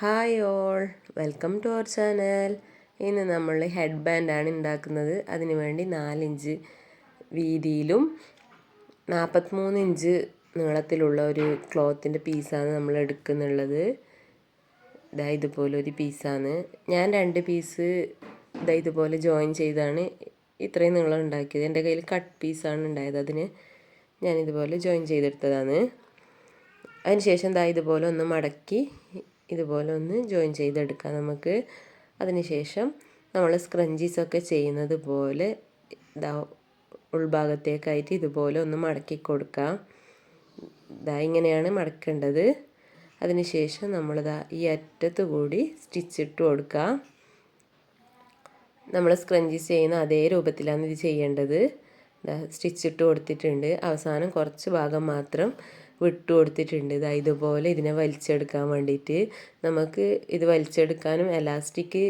Hi all welcome to our channel ഇന്ന് നമ്മൾ head ബാൻഡാണ് ഉണ്ടാക്കുന്നത്. അതിന് വേണ്ടി നാലിഞ്ച് വീതിയിലും നാൽപ്പത്തിമൂന്ന് ഇഞ്ച് നീളത്തിലുള്ള ഒരു ക്ലോത്തിന്റെ പീസാണ് നമ്മൾ എടുക്കുന്നുള്ളത്. ഇതാ ഇതുപോലെ ഒരു പീസാണ്. ഞാൻ രണ്ട് പീസ് ഇതാ ഇതുപോലെ ജോയിൻ ചെയ്താണ്. ഇത്രയും നീളം ഉണ്ടാക്കിയത്. എന്റെ കയ്യിൽ കട്ട് പീസാണ് ഉണ്ടായത്. അതിന് ഞാൻ ഇതുപോലെ ജോയിൻ ചെയ്തെടുത്തതാണ്. അതിനുശേഷം ദാ ഇതുപോലെ ഒന്ന് മടക്കി ഇതുപോലെ ഒന്ന് ജോയിൻ ചെയ്തെടുക്കാം നമുക്ക്. അതിനുശേഷം നമ്മൾ സ്ക്രഞ്ചീസൊക്കെ ചെയ്യുന്നത് പോലെ ഇതാ ഉൾഭാഗത്തേക്കായിട്ട് ഇതുപോലെ ഒന്ന് മടക്കി കൊടുക്കാം. ഇതാ ഇങ്ങനെയാണ് മടക്കേണ്ടത്. അതിനുശേഷം നമ്മളിതാ ഈ അറ്റത്ത് കൂടി സ്റ്റിച്ച് ഇട്ട് കൊടുക്കാം. നമ്മൾ സ്ക്രഞ്ചീസ് ചെയ്യുന്ന അതേ രൂപത്തിലാണ് ഇത് ചെയ്യേണ്ടത്. സ്റ്റിച്ച് ഇട്ട് കൊടുത്തിട്ടുണ്ട്. അവസാനം കുറച്ച് ഭാഗം മാത്രം വിട്ടു കൊടുത്തിട്ടുണ്ട് ഇതാ ഇതുപോലെ ഇതിനെ വലിച്ചെടുക്കാൻ വേണ്ടിയിട്ട് നമുക്ക് ഇത് വലിച്ചെടുക്കാനും എലാസ്റ്റിക്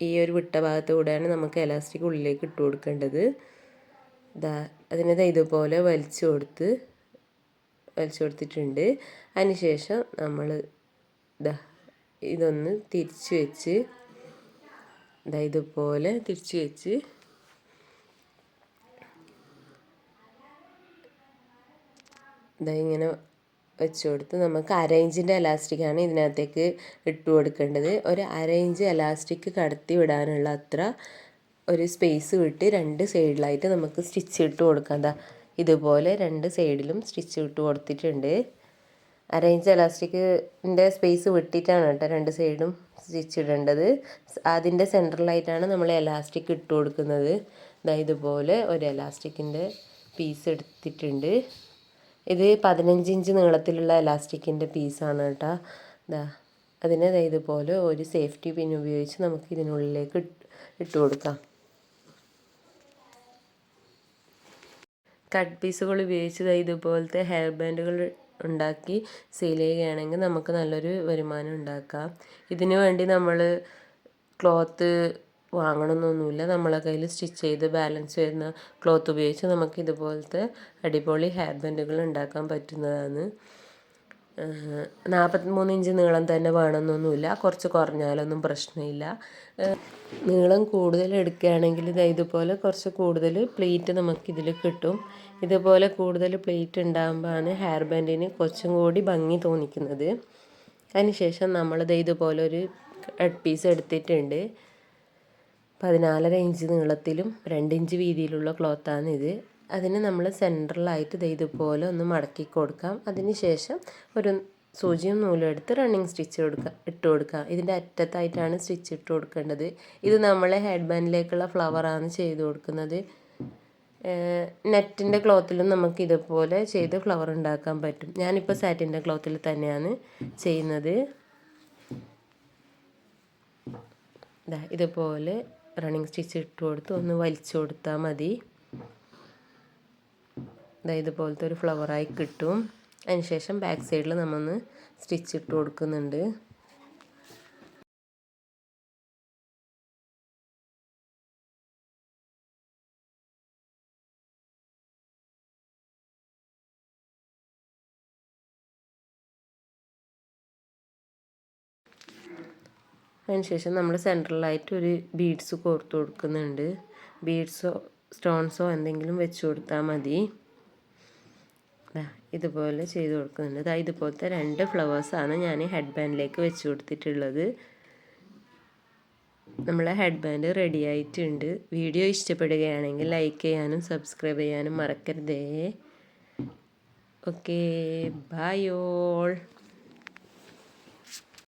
ഈ ഒരു വിട്ട ഭാഗത്ത് കൂടെയാണ് നമുക്ക് എലാസ്റ്റിക് ഉള്ളിലേക്ക് ഇട്ട് കൊടുക്കേണ്ടത്. ഇതാ അതിനെ ഇതുപോലെ വലിച്ചു കൊടുത്ത് വലിച്ചു കൊടുത്തിട്ടുണ്ട്. അതിനുശേഷം നമ്മൾ ഇതാ ഇതൊന്ന് തിരിച്ചു വെച്ച് ഇതാ ഇതുപോലെ തിരിച്ചു വെച്ച് ഇതാ ഇങ്ങനെ വെച്ച് കൊടുത്ത് നമുക്ക് അരയിഞ്ചിന്റെ എലാസ്റ്റിക്കാണ് ഇതിനകത്തേക്ക് ഇട്ട് കൊടുക്കേണ്ടത്. ഒരു അരയിഞ്ച് എലാസ്റ്റിക് കടത്തി വിടാനുള്ള അത്ര ഒരു സ്പേസ് വിട്ട് രണ്ട് സൈഡിലായിട്ട് നമുക്ക് സ്റ്റിച്ച് ഇട്ട് കൊടുക്കാം. ഇതുപോലെ രണ്ട് സൈഡിലും സ്റ്റിച്ച് ഇട്ട് കൊടുത്തിട്ടുണ്ട്. അരയിഞ്ച് എലാസ്റ്റിക്കിന്റെ സ്പേസ് വിട്ടിട്ടാണ് കേട്ടോ രണ്ട് സൈഡും സ്റ്റിച്ച് ഇടേണ്ടത്. അതിന്റെ സെന്ററിലായിട്ടാണ് നമ്മൾ എലാസ്റ്റിക് ഇട്ട് കൊടുക്കുന്നത്. ഇതാ ഇതുപോലെ ഒരു എലാസ്റ്റിക്കിന്റെ പീസ് എടുത്തിട്ടുണ്ട്. ഇത് പതിനഞ്ച് ഇഞ്ച് നീളത്തിലുള്ള എലാസ്റ്റിക്കിന്റെ പീസാണ് കേട്ടോ. ഇതാ അതിനെ ഇതുപോലെ ഒരു സേഫ്റ്റി പിൻ ഉപയോഗിച്ച് നമുക്ക് ഇതിനുള്ളിലേക്ക് ഇട്ട് കൊടുക്കാം. കട്ട് പീസുകൾ ഉപയോഗിച്ച് ഇതുപോലത്തെ ഹെയർ ബാൻഡുകൾ ഉണ്ടാക്കി സെയിൽ ചെയ്യുകയാണെങ്കിൽ നമുക്ക് നല്ലൊരു വരുമാനം ഉണ്ടാക്കാം. ഇതിനു വേണ്ടി നമ്മൾ ക്ലോത്ത് വാങ്ങണമെന്നൊന്നുമില്ല നമ്മളെ കയ്യിൽ സ്റ്റിച്ച് ചെയ്ത് ബാലൻസ് വരുന്ന ക്ലോത്ത് ഉപയോഗിച്ച് നമുക്ക് ഇതുപോലത്തെ അടിപൊളി ഹെയർ ബാൻഡുകൾ ഉണ്ടാക്കാൻ പറ്റുന്നതാണ്. നാൽപ്പത്തിമൂന്ന് ഇഞ്ച് നീളം തന്നെ വേണമെന്നൊന്നുമില്ല. കുറച്ച് കുറഞ്ഞാലൊന്നും പ്രശ്നമില്ല. നീളം കൂടുതൽ എടുക്കുകയാണെങ്കിൽ ഇതുപോലെ കുറച്ച് കൂടുതൽ പ്ലേറ്റ് നമുക്കിതിൽ കിട്ടും. ഇതുപോലെ കൂടുതൽ പ്ലേറ്റ് ഉണ്ടാകുമ്പോഴാണ് ഹെയർ ബാൻഡിന് കുറച്ചും കൂടി ഭംഗി തോന്നിക്കുന്നത്. അതിനുശേഷം നമ്മളിത് ഇതുപോലെ ഒരു കട്ട് പീസ് എടുത്തിട്ടുണ്ട്. പതിനാലര ഇഞ്ച് നീളത്തിലും രണ്ട് ഇഞ്ച് വീതിയിലുള്ള ക്ലോത്താണ് ഇത്. അതിന് നമ്മൾ സെൻട്രലായിട്ട് ഇത് ഇതുപോലെ ഒന്ന് മടക്കി കൊടുക്കാം. അതിന് ശേഷം ഒരു സൂചിയും നൂലും എടുത്ത് റണ്ണിങ് സ്റ്റിച്ച് കൊടുക്കുക ഇട്ട് കൊടുക്കുക ഇതിന്റെ അറ്റത്തായിട്ടാണ് സ്റ്റിച്ച് ഇട്ട് കൊടുക്കേണ്ടത്. ഇത് നമ്മളെ ഹെഡ് ബാൻഡിലേക്കുള്ള ഫ്ലവറാണ് ചെയ്ത് കൊടുക്കുന്നത്. നെറ്റിന്റെ ക്ലോത്തിലും നമുക്ക് ഇതുപോലെ ചെയ്ത് ഫ്ലവർ ഉണ്ടാക്കാൻ പറ്റും. ഞാനിപ്പോൾ സാറ്റിന്റെ ക്ലോത്തിൽ തന്നെയാണ് ചെയ്യുന്നത്. ഇതുപോലെ റണ്ണിങ് സ്റ്റിച്ച് ഇട്ട് കൊടുത്ത് ഒന്ന് വലിച്ചു കൊടുത്താൽ മതി. ഇതുപോലത്തെ ഒരു ഫ്ലവറായി കിട്ടും. അതിനുശേഷം ബാക്ക് സൈഡിൽ നമ്മൊന്ന് സ്റ്റിച്ച് ഇട്ട് കൊടുക്കുന്നുണ്ട്. അതിനുശേഷം നമ്മൾ സെൻട്രലായിട്ട് ഒരു ബീഡ്സ് കോർത്ത് കൊടുക്കുന്നുണ്ട്. ബീഡ്സോ സ്റ്റോൺസോ എന്തെങ്കിലും വെച്ച് കൊടുത്താൽ മതി. ഇതുപോലെ ചെയ്ത് കൊടുക്കുന്നുണ്ട്. അതായത് ഇതുപോലത്തെ രണ്ട് ഫ്ലവേഴ്സാണ് ഞാൻ ഹെഡ് ബാൻഡിലേക്ക് വെച്ച് കൊടുത്തിട്ടുള്ളത്. നമ്മളെ ഹെഡ് ബാൻഡ് റെഡി ആയിട്ടുണ്ട്. വീഡിയോ ഇഷ്ടപ്പെടുകയാണെങ്കിൽ ലൈക്ക് ചെയ്യാനും സബ്സ്ക്രൈബ് ചെയ്യാനും മറക്കരുതേ. Okay bye all.